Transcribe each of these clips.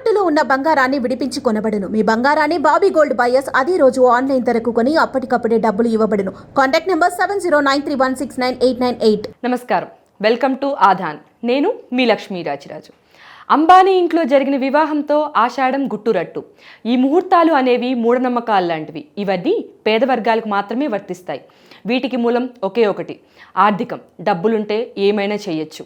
తాకట్టులో ఉన్న బంగారాన్ని విడిపించి కొనబడును. మీ బంగారాన్ని బాబీ గోల్డ్ బయర్స్ అదే రోజు ఆన్లైన్ ధరకు కొని అప్పటికప్పుడే డబ్బులు ఇవ్వబడును. Contact number seven zero nine three one six nine eight nine eight. నమస్కారం. వెల్కమ్ టు ఆధాన్. నేను మీ లక్ష్మీ రాజరాజు. అంబానీ ఇంట్లో జరిగిన వివాహంతో ఆషాఢం గుట్టురట్టు. ఈ ముహూర్తాలు అనేవి మూఢనమ్మకాలు లాంటివి. ఇవన్నీ పేద వర్గాలకు మాత్రమే వర్తిస్తాయి. వీటికి మూలం ఒకే ఒకటి. ఆర్థికం. డబ్బులుంటే ఏమైనా చేయొచ్చు.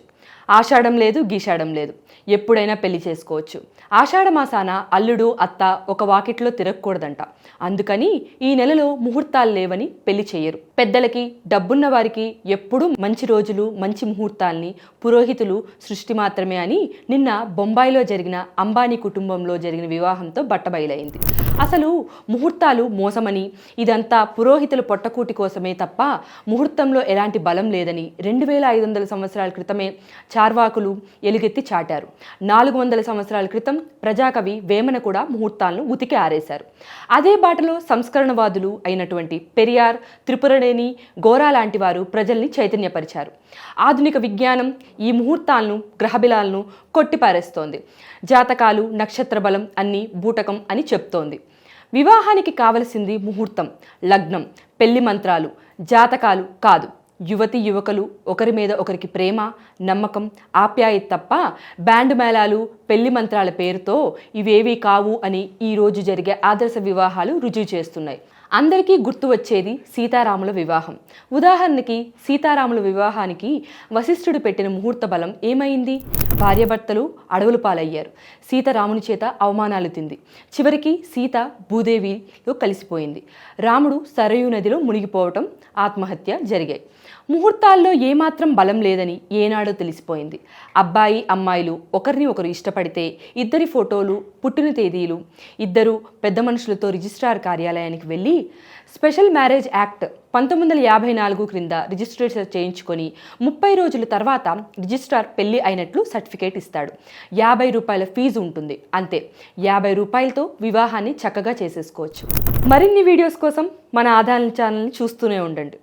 ఆషాఢం లేదు గీషాఢం లేదు. ఎప్పుడైనా పెళ్ళి చేసుకోవచ్చు. ఆషాఢ మాసాన అల్లుడు అత్త ఒక వాకిట్లో తిరగకూడదంట. అందుకని ఈ నెలలో ముహూర్తాలు లేవని పెళ్ళి చేయరు. పెద్దలకి డబ్బున్న వారికి ఎప్పుడూ మంచి రోజులు మంచి ముహూర్తాల్ని పురోహితులు సృష్టి మాత్రమే అని నిన్న బొంబాయిలో జరిగిన అంబానీ కుటుంబంలో జరిగిన వివాహంతో బట్టబయలైంది. అసలు ముహూర్తాలు మోసమని ఇదంతా పురోహితుల పొట్టకూటి కోసమే తప్ప ముహూర్తంలో ఎలాంటి బలం లేదని రెండు వేల ఐదు వందల సంవత్సరాల క్రితమే చార్వాకులు ఎలుగెత్తి చాటారు. నాలుగు వందల సంవత్సరాల క్రితం ప్రజాకవి వేమన కూడా ముహూర్తాలను ఉతికి ఆరేశారు. అదే బాటలో సంస్కరణవాదులు అయినటువంటి పెరియార్ త్రిపురనేని గోరా లాంటి వారు ప్రజల్ని చైతన్యపరిచారు. ఆధునిక విజ్ఞానం ఈ ముహూర్తాలను గ్రహబిలాలను కొట్టిపారేస్తోంది. జాతకాలు నక్షత్ర బలం అన్నీ బూటకం అని చెప్తోంది. వివాహానికి కావలసింది ముహూర్తం లగ్నం పెళ్ళి మంత్రాలు జాతకాలు కాదు. యువతి యువకులు ఒకరి మీద ఒకరికి ప్రేమ నమ్మకం ఆప్యాయత తప్ప బ్యాండ్ మేళాలు పెళ్ళి మంత్రాల పేరుతో ఇవేవీ కావు అని ఈరోజు జరిగే ఆదర్శ వివాహాలు రుజువు చేస్తున్నాయి. అందరికీ గుర్తు వచ్చేది సీతారాముల వివాహం. ఉదాహరణకి సీతారాముల వివాహానికి వశిష్ఠుడు పెట్టిన ముహూర్త బలం ఏమైంది? భార్యభర్తలు అడవులు పాలయ్యారు. సీత రాముని చేత అవమానాలు తింది. చివరికి సీత భూదేవిలో కలిసిపోయింది. రాముడు సరయూ నదిలో మునిగిపోవటం ఆత్మహత్య జరిగాయి. ముహూర్తాల్లో ఏమాత్రం బలం లేదని ఏనాడో తెలిసిపోయింది. అబ్బాయి అమ్మాయిలు ఒకరిని ఒకరు ఇష్టపడితే ఇద్దరి ఫోటోలు పుట్టిన తేదీలు ఇద్దరు పెద్ద మనుషులతో రిజిస్ట్రార్ కార్యాలయానికి వెళ్ళి స్పెషల్ మ్యారేజ్ యాక్ట్ పంతొమ్మిది వందల యాభై నాలుగు క్రింద రిజిస్ట్రేషన్ చేయించుకొని ముప్పై రోజుల తర్వాత రిజిస్ట్రార్ పెళ్ళి అయినట్లు సర్టిఫికేట్ ఇస్తాడు. యాభై రూపాయల ఫీజు ఉంటుంది. అంతే. యాభై రూపాయలతో వివాహాన్ని చక్కగా చేసేసుకోవచ్చు. మరిన్ని వీడియోస్ కోసం మన ఆధార్ ఛానల్ని చూస్తూనే ఉండండి.